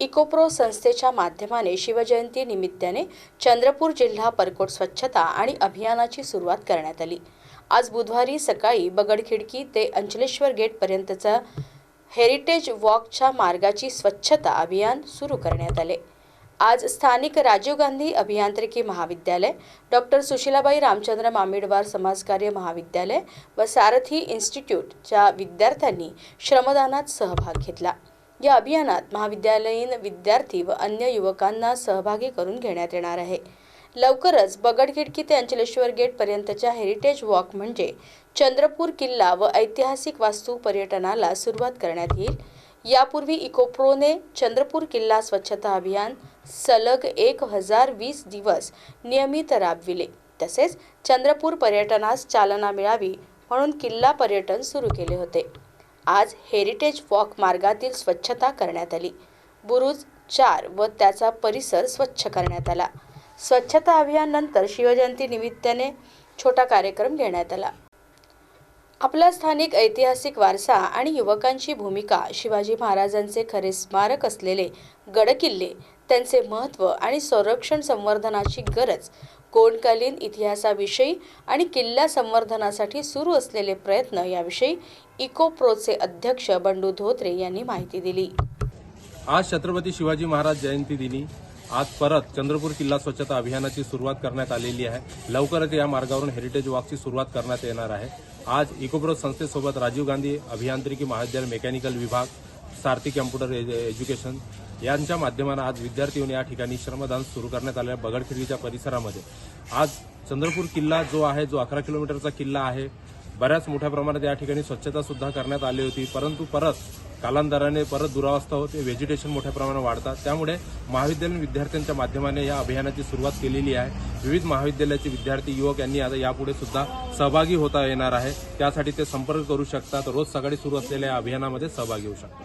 इकोप्रो संस्थेच्या माध्यमाने शिवजयंती निमित्ताने चंद्रपूर जिल्हा परकोट स्वच्छता आणि अभियानाची सुरुवात करण्यात आली. आज बुधवारी सकाळी बगडखिडकी ते अंचलेश्वर गेटपर्यंतचा हेरिटेज वॉकच्या मार्गाची स्वच्छता अभियान सुरू करण्यात आले. आज स्थानिक राजीव गांधी अभियांत्रिकी महाविद्यालय डॉक्टर सुशीलाबाई रामचंद्र मामिडवार समाजकार्य महाविद्यालय व सारथी इन्स्टिट्यूटच्या विद्यार्थ्यांनी श्रमदानात सहभाग घेतला. या अभियानात महाविद्यालयीन विद्यार्थी व अन्य युवकांना सहभागी करून घेण्यात येणार आहे. लवकरच बगडखिडकी ते अंचलेश्वर गेट पर्यंतच्या हेरिटेज वॉक म्हणजे चंद्रपूर किल्ला व ऐतिहासिक वास्तू पर्यटनाला सुरुवात करण्यात येईल. यापूर्वी इकोप्रोने चंद्रपूर किल्ला स्वच्छता अभियान सलग एक हजार वीस दिवस नियमित राबविले. तसेच चंद्रपूर पर्यटनास चालना मिळावी म्हणून किल्ला पर्यटन सुरू केले होते. आज हेरिटेज वॉक मार्गातील स्वच्छता करण्यात आली. बुरुज चार व त्याचा परिसर स्वच्छ करण्यात आला. स्वच्छता अभियानानंतर शिवजयंती निमित्ताने छोटा कार्यक्रम घेण्यात आला. आपला स्थानिक ऐतिहासिक वारसा आणि युवकांची भूमिका शिवाजी महाराजांचे खरे स्मारक असलेले गडकिल्ले त्यांचे महत्त्व आणि संरक्षण संवर्धनाची गरज कोणकालीन इतिहासाविषयी आणि किल्ला संवर्धनासाठी सुरू असलेले प्रयत्न याविषयी इकोप्रोचे अध्यक्ष बंडू धोत्रे यांनी माहिती दिली. आज छत्रपती शिवाजी महाराज जयंती दिनी आज परत चंद्रपूर किल्ला स्वच्छता अभियानाची सुरुवात करण्यात आलेली आहे. लवकरच या मार्गावरून हेरिटेज वॉकची सुरुवात करण्यात येणार आहे. आज इकोप्रो संस्थेसोबत राजीव गांधी अभियांत्रिकी महाविद्यालय मेकॅनिकल विभाग सारथी कॅम्प्युटर एज- एज्युकेशन यांच्या माध्यमानं आज विद्यार्थी या ठिकाणी श्रमदान सुरू करण्यात आलेल्या आहे बगडखिडकीच्या परिसरामध्ये. आज चंद्रपूर किल्ला जो आहे जो अकरा किलोमीटरचा किल्ला आहे बऱ्याच मोठ्या प्रमाणात या ठिकाणी स्वच्छता सुद्धा करण्यात आली होती. परंतु परत कालांतराने परत दुरावस्था होते व्हेजिटेशन मोठ्या प्रमाणात वाढतात. त्यामुळे महाविद्यालयीन विद्यार्थ्यांच्या माध्यमाने या अभियानाची सुरुवात केलेली आहे. विविध महाविद्यालयाचे विद्यार्थी युवक यांनी आता यापुढे सुद्धा सहभागी होता येणार आहे. त्यासाठी ते संपर्क करू शकतात. रोज सकाळी सुरू असलेल्या या अभियानामध्ये सहभागी होऊ शकतात.